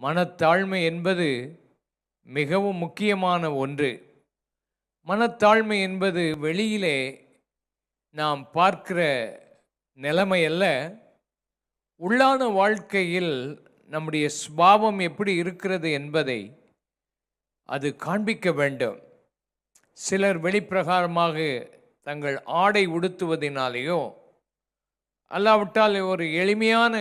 மனத்தாழ்மை என்பது மிகவும் முக்கியமான ஒன்று. மனத்தாழ்மை என்பது வெளியிலே நாம் பார்க்கிற நிலைமை அல்ல உள்ளான வாழ்க்கையில் நம்முடைய சுபாவம் எப்படி இருக்கிறது என்பதை அது காண்பிக்க வேண்டும். சிலர் வெளிப்பிரகாரமாக தங்கள் ஆடை உடுத்துவதினாலேயோ அல்லாவிட்டால் ஒரு எளிமையான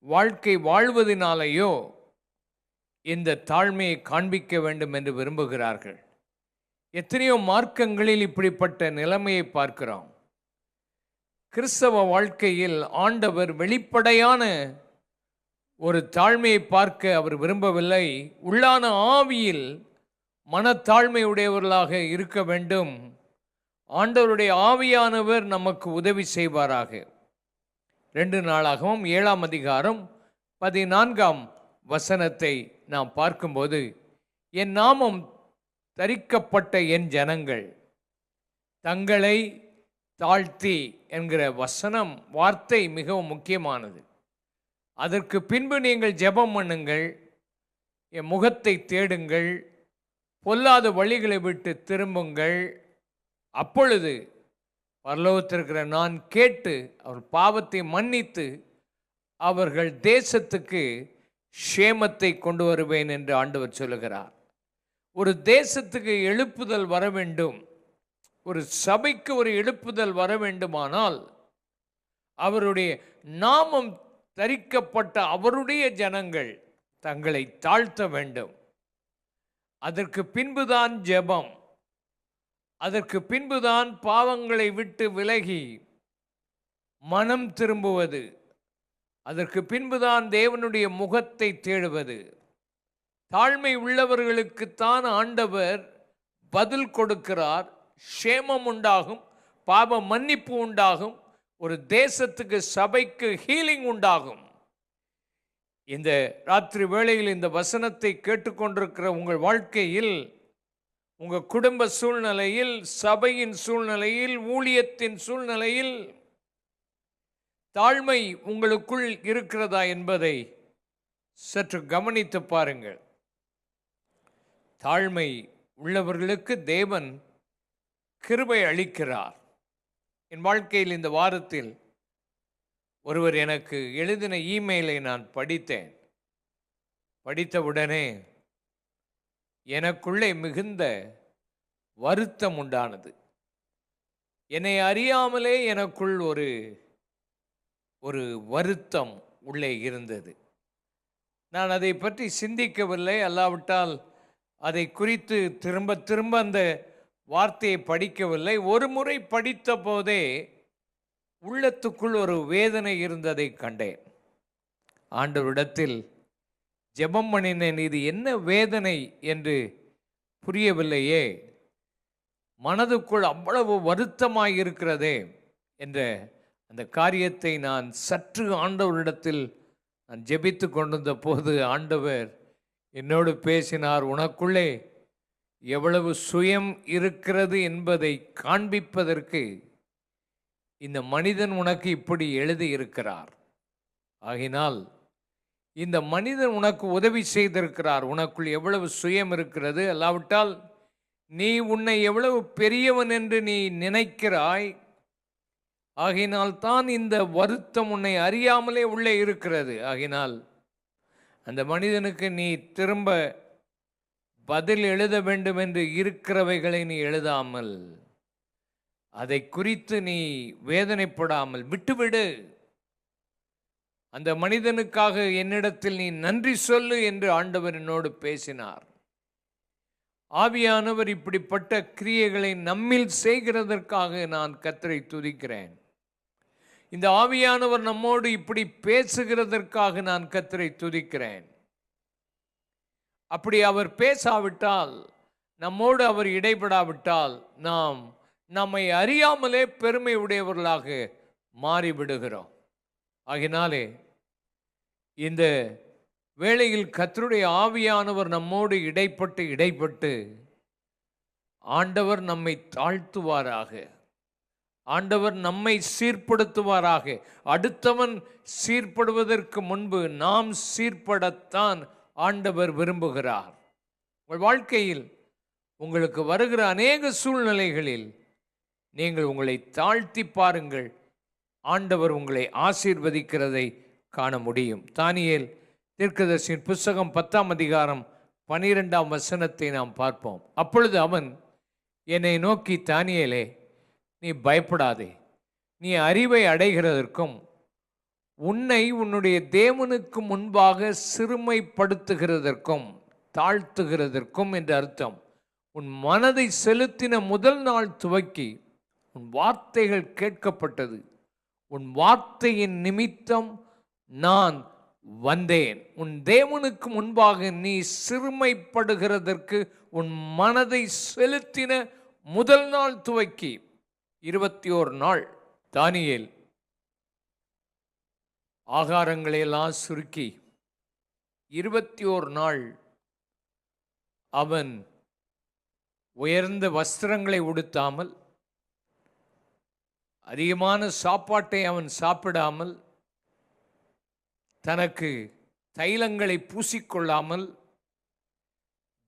வாழ்க்கை வாழ்வதினாலேயோ இந்த தாழ்மையை காண்பிக்க வேண்டும் என்று விரும்புகிறார்கள். எத்தனையோ மார்க்கங்களில் இப்படிப்பட்ட நிலைமையை பார்க்கிறோம். கிறிஸ்தவ வாழ்க்கையில் ஆண்டவர் வெளிப்படையான ஒரு தாழ்மையை பார்க்க அவர் விரும்பவில்லை. உள்ளான ஆவியில் மனத்தாழ்மையுடையவர்களாக இருக்க வேண்டும். ஆண்டவருடைய ஆவியானவர் நமக்கு உதவி செய்வாராக. ரெண்டு நாளாகவும் ஏழாம் அதிகாரம் பதினான்காம் வசனத்தை நாம் பார்க்கும்போது என் நாமம் தரிக்கப்பட்ட என் ஜனங்கள் தங்களை தாழ்த்தி என்கிற வசனம் வார்த்தை மிகவும் முக்கியமானது. அதற்கு பின்பு நீங்கள் ஜெபம் பண்ணுங்கள் என் முகத்தை தேடுங்கள் பொல்லாத வழிகளை விட்டு திரும்புங்கள். அப்பொழுது பரலோகத்திருக்கிற நான் கேட்டு அவர் பாவத்தை மன்னித்து அவர்கள் தேசத்துக்கு ஷேமத்தை கொண்டு வருவேன் என்று ஆண்டவர் சொல்லுகிறார். ஒரு தேசத்துக்கு எழுப்புதல் வர வேண்டும். ஒரு சபைக்கு ஒரு எழுப்புதல் வர வேண்டுமானால் அவருடைய நாமம் தரிக்கப்பட்ட அவருடைய ஜனங்கள் தங்களை தாழ்த்த வேண்டும். அதற்கு பின்புதான் ஜெபம். அதற்கு பின்புதான் பாவங்களை விட்டு விலகி மனம் திரும்புவது. அதற்கு பின்புதான் தேவனுடைய முகத்தை தேடுவது. தாழ்மை உள்ளவர்களுக்குத்தான் ஆண்டவர் பதில் கொடுக்கிறார். ஷேமம் உண்டாகும் பாவ மன்னிப்பு உண்டாகும் ஒரு தேசத்துக்கு சபைக்கு ஹீலிங் உண்டாகும். இந்த ராத்திரி வேளையில் இந்த வசனத்தை கேட்டுக்கொண்டிருக்கிற உங்கள் வாழ்க்கையில் உங்கள் குடும்ப சூழ்நிலையில் சபையின் சூழ்நிலையில் ஊழியத்தின் சூழ்நிலையில் தாழ்மை உங்களுக்குள் இருக்கிறதா என்பதை சற்று கவனித்து பாருங்கள். தாழ்மை உள்ளவர்களுக்கு தேவன் கிருபை அளிக்கிறார். என் வாழ்க்கையில் இந்த வாரத்தில் ஒருவர் எனக்கு எழுதின இமெயிலை நான் படித்தேன். படித்தவுடனே எனக்குள்ளே மிகுந்த வருத்தம் உண்டானது. என்னை அறியாமலே எனக்குள் ஒரு ஒரு வருத்தம் உள்ளே இருந்தது. நான் அதை பற்றி சிந்திக்கவில்லை. அல்லாவிட்டால் அதை குறித்து திரும்ப திரும்ப அந்த வார்த்தையை படிக்கவில்லை. ஒரு முறை படித்த போதே உள்ளத்துக்குள் ஒரு வேதனை இருந்ததை கண்டேன். ஆண்டவரிடத்தில் ஜெபம் பண்ணினேன் இது என்ன வேதனை என்று புரியவில்லையே. மனதுக்குள் அவ்வளவு வருத்தமாக இருக்கிறதே என்ற அந்த காரியத்தை நான் சற்று ஆண்டவரிடத்தில் நான் ஜெபித்து கொண்டிருந்த போது ஆண்டவர் என்னோடு பேசினார் உனக்குள்ளே எவ்வளவு சுயம் இருக்கிறது என்பதை காண்பிப்பதற்கு இந்த மனிதன் உனக்கு இப்படி எழுதி இருக்கிறார் ஆகினால் இந்த மனிதன் உனக்கு உதவி செய்திருக்கிறார். உனக்குள் எவ்வளவு சுயம் இருக்கிறது? அல்லாவிட்டால் நீ உன்னை எவ்வளவு பெரியவன் என்று நீ நினைக்கிறாய்? ஆகினால் தான் இந்த வருத்தம் உன்னை அறியாமலே உள்ளே இருக்கிறது. ஆகினால் அந்த மனிதனுக்கு நீ திரும்ப பதில் எழுத வேண்டும் என்று இருக்கிறவைகளை நீ எழுதாமல் அதை குறித்து நீ வேதனைப்படாமல் விட்டுவிடு. அந்த மனிதனுக்காக என்னிடத்தில் நீ நன்றி சொல்லு என்று ஆண்டவர் என்னோடு பேசினார். ஆவியானவர் இப்படிப்பட்ட கிரியைகளை நம்மில் செய்கிறதற்காக நான் கத்தரை துதிக்கிறேன். இந்த ஆவியானவர் நம்மோடு இப்படி பேசுகிறதற்காக நான் கத்தரை துதிக்கிறேன். அப்படி அவர் பேசாவிட்டால் நம்மோடு அவர் இடைபடாவிட்டால் நாம் நம்மை அறியாமலே பெருமை உடையவர்களாக மாறிவிடுகிறோம். ஆகினாலே இந்த வேளையில் கத்தருடைய ஆவியானவர் நம்மோடு இடைப்பட்டு இடைப்பட்டு ஆண்டவர் நம்மை தாழ்த்துவாராக. ஆண்டவர் நம்மை சீர்படுத்துவாராக. அடுத்தவன் சீர்படுவதற்கு முன்பு நாம் சீர்படத்தான் ஆண்டவர் விரும்புகிறார். உங்கள் வாழ்க்கையில் உங்களுக்கு வருகிற அநேக சூழ்நிலைகளில் நீங்கள் உங்களை தாழ்த்தி பாருங்கள். ஆண்டவர் உங்களை ஆசீர்வதிக்கிறதை காண முடியும். தானியேல் தீர்க்கதர்சியின் புஸ்தகம் பத்தாம் அதிகாரம் பனிரெண்டாம் வசனத்தை நாம் பார்ப்போம். அப்பொழுது அவன் என்னை நோக்கி தானியேலே நீ பயப்படாதே. நீ அறிவை அடைகிறதற்கும் உன்னை உன்னுடைய தேவனுக்கு முன்பாக சிறுமைப்படுத்துகிறதற்கும் தாழ்த்துகிறதற்கும் என்று அர்த்தம். உன் மனதை செலுத்தின முதல் நாள் துவக்கி உன் வார்த்தைகள் கேட்கப்பட்டது. உன் வார்த்தையின் நிமித்தம் நான் வந்தேன். உன் தேவனுக்கு முன்பாக நீ சிறுமைப்படுகிறதற்கு உன் மனதை செலுத்தின முதல் நாள் துவக்கி. இருபத்தி ஓர் நாள். தானியேல். ஆகாரங்களையெல்லாம் சுருக்கி. இருபத்தி ஓர் நாள். அவன் உயர்ந்த வஸ்திரங்களை உடுத்தாமல் அதிகமான சாப்பாட்டை அவன் சாப்பிடாமல் தனக்கு தைலங்களை பூசிக்கொள்ளாமல்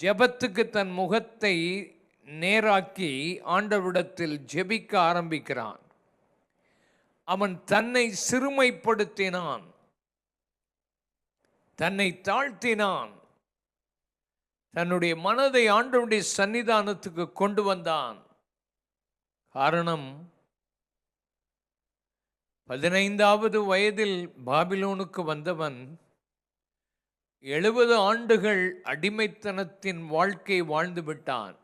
ஜெபத்துக்கு தன் முகத்தை நேராக்கி ஆண்டவிடத்தில் ஜெபிக்க ஆரம்பிக்கிறான். அவன் தன்னை சிறுமைப்படுத்தினான். தன்னை தாழ்த்தினான். தன்னுடைய மனதை ஆண்டவுடைய சன்னிதானத்துக்கு கொண்டு வந்தான். காரணம் பதினைந்தாவது வயதில் பாபிலோனுக்கு வந்தவன் எழுபது ஆண்டுகள் அடிமைத்தனத்தின் வாழ்க்கை வாழ்ந்து விட்டான்.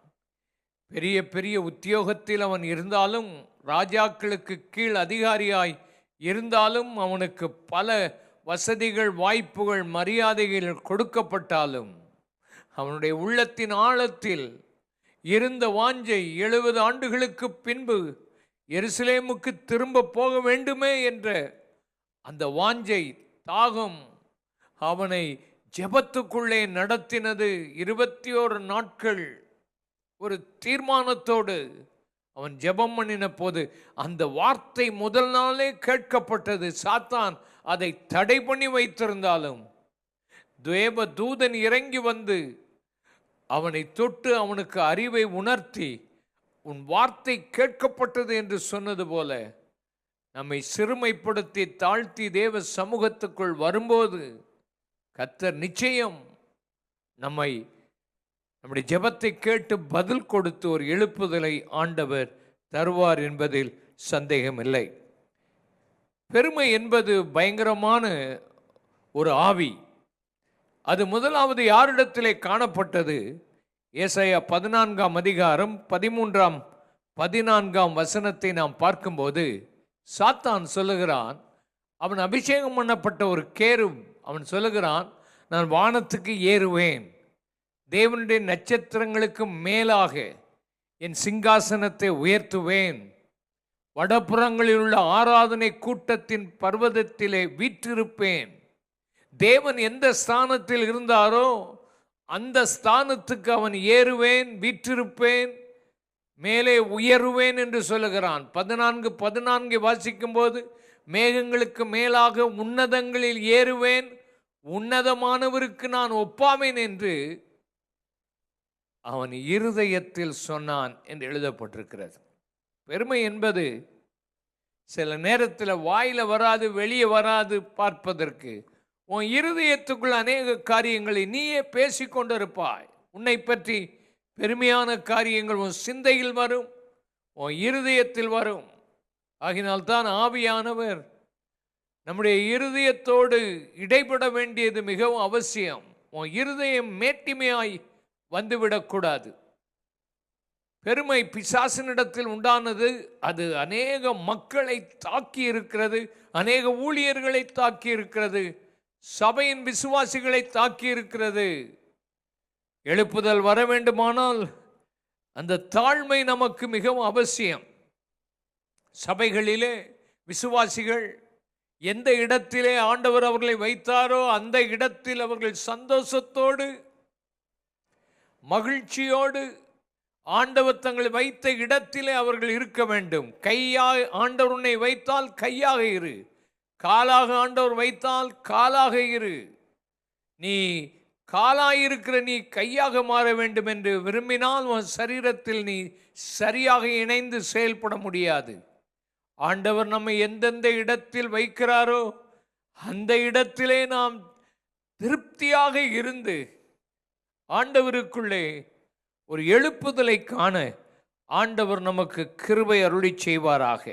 பெரிய பெரிய உத்தியோகத்தில் அவன் இருந்தாலும் ராஜாக்களுக்கு கீழ் அதிகாரியாய் இருந்தாலும் அவனுக்கு பல வசதிகள் வாய்ப்புகள் மரியாதைகள் கொடுக்கப்பட்டாலும் அவனுடைய உள்ளத்தின் ஆழத்தில் இருந்த வாஞ்சை எழுபது ஆண்டுகளுக்கு பின்பு எருசலேமுக்கு திரும்ப போக வேண்டுமே என்ற அந்த வாஞ்சை தாகம் அவனை ஜெபத்துக்குள்ளே நடத்தினது இருபத்தி ஓரு நாட்கள். ஒரு தீர்மானத்தோடு அவன் ஜெபம் பண்ணின போது அந்த வார்த்தை முதல் நாளே கேட்கப்பட்டது. சாத்தான் அதை தடை பண்ணி வைத்திருந்தாலும் தேவ தூதன் இறங்கி வந்து அவனை தொட்டு அவனுக்கு அறிவை உணர்த்தி உன் வார்த்தை கேட்கப்பட்டது என்று சொன்னது போல நம்மை சிறுமைப்படுத்தி தாழ்த்தி தேவ சமூகத்துக்குள் வரும்போது கத்தர் நிச்சயம் நம்மை நம்முடைய ஜெபத்தை கேட்டு பதில் கொடுத்து ஒரு எழுப்புதலை ஆண்டவர் தருவார் என்பதில் சந்தேகமில்லை. பெருமை என்பது பயங்கரமான ஒரு ஆவி. அது முதலாவது யாரிடத்திலே காணப்பட்டது? ஏசைய பதினான்காம் அதிகாரம் பதிமூன்றாம் பதினான்காம் வசனத்தை நாம் பார்க்கும்போது சாத்தான் சொல்லுகிறான் அவன் அபிஷேகம் பண்ணப்பட்ட ஒரு கேரும் அவன் சொல்லுகிறான் நான் வானத்துக்கு ஏறுவேன். தேவனுடைய நட்சத்திரங்களுக்கு மேலாக என் சிங்காசனத்தை உயர்த்துவேன். வடபுறங்களில் உள்ள ஆராதனை கூட்டத்தின் பர்வதத்திலே வீற்றிருப்பேன். தேவன் எந்த ஸ்தானத்தில் இருந்தாரோ அந்த ஸ்தானத்துக்கு அவன் ஏறுவேன் வீற்றிருப்பேன் மேலே உயருவேன் என்று சொல்லுகிறான். பதினான்கு பதினான்கு வாசிக்கும் போது மேகங்களுக்கு மேலாக உன்னதங்களில் ஏறுவேன் உன்னதமானவருக்கு நான் ஒப்பாவேன் என்று அவன் இருதயத்தில் சொன்னான் என்று எழுதப்பட்டிருக்கிறது. பெருமை என்பது சில நேரத்தில் வாயில் வராது வெளியே வராது பார்ப்பதற்கு உன் இருதயத்துக்குள் அநேக காரியங்களை நீயே பேசிக்கொண்டிருப்பாய் உன்னை பற்றி பெருமையான காரியங்கள் உன் சிந்தையில் வரும் உன் இருதயத்தில் வரும். ஆகினால்தான் ஆவியானவர் நம்முடைய இருதயத்தோடு இடைப்பட வேண்டியது மிகவும் அவசியம். உன் இருதயம் மேட்டிமையாய் வந்துவிடக்கூடாது பெருமை பிசாசினிடத்தில் உண்டானது அது அநேக மக்களை தாக்கி இருக்கிறது அநேக ஊழியர்களை தாக்கி இருக்கிறது சபையின் விசுவாசிகளை தாக்கி இருக்கிறது. எழுப்புதல் வர வேண்டுமானால் அந்த தாழ்மை நமக்கு மிகவும் அவசியம். சபைகளிலே விசுவாசிகள் எந்த இடத்திலே ஆண்டவர் அவர்களை வைத்தாரோ அந்த இடத்தில் அவர்கள் சந்தோஷத்தோடு மகிழ்ச்சியோடு ஆண்டவர் தங்களை வைத்த இடத்திலே அவர்கள் இருக்க வேண்டும். கையாக ஆண்டவர் உன்னை வைத்தால் கையாக இரு. காலாக ஆண்டவர் வைத்தால் காலாக இரு. நீ காலாயிருக்கிற நீ கையாக மாற வேண்டும் என்று விரும்பினால் உன் சரீரத்தில் நீ சரியாக இணைந்து செயல்பட முடியாது. ஆண்டவர் நம்மை எந்தெந்த இடத்தில் வைக்கிறாரோ அந்த இடத்திலே நாம் திருப்தியாக இருந்து ஆண்டவருக்குள்ளே ஒரு எழுப்புதலை காண ஆண்டவர் நமக்கு கிருபை அருளி செய்வாராக.